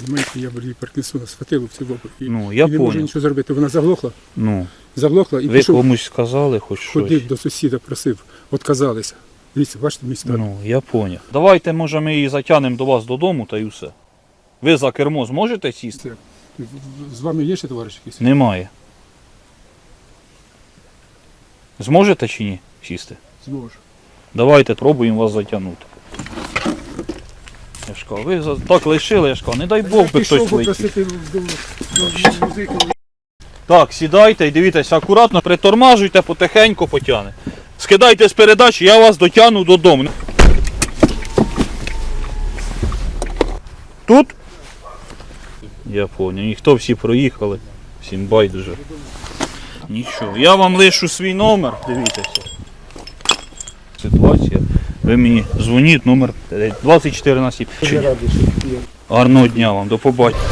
Розумієте, я її Паркінсона схватило в цілому. І, Ну, я і не можу понял. нічого зробити. Вона заглохла, Ну, заглохла і ви пішов, комусь сказали хоч щось. ходив до сусіда, просив, отказалися. Дивіться, бачите, мій стан. Ну, я поняв. Давайте, може, ми її затягнемо до вас додому та й усе. Ви за кермо зможете сісти? В- З вами є ще товариш якийсь? Немає. Зможете чи ні сісти? Зможу. Давайте пробуємо вас затягнути. Я ж кажу, ви так лишили, я ж не дай Бог би хтось летів. Так, сідайте і дивіться, акуратно притормажуйте, потихеньку потягне. Скидайте з передачі, я вас дотягну додому. Тут? Я понял. Ніхто всі проїхали. Всім байдуже. Нічого. Я вам лишу свій номер, дивіться. Ситуація. Ви мені дзвоніть, номер е, 24 на 7. Я радий, що є. Гарного дня вам, до побачення.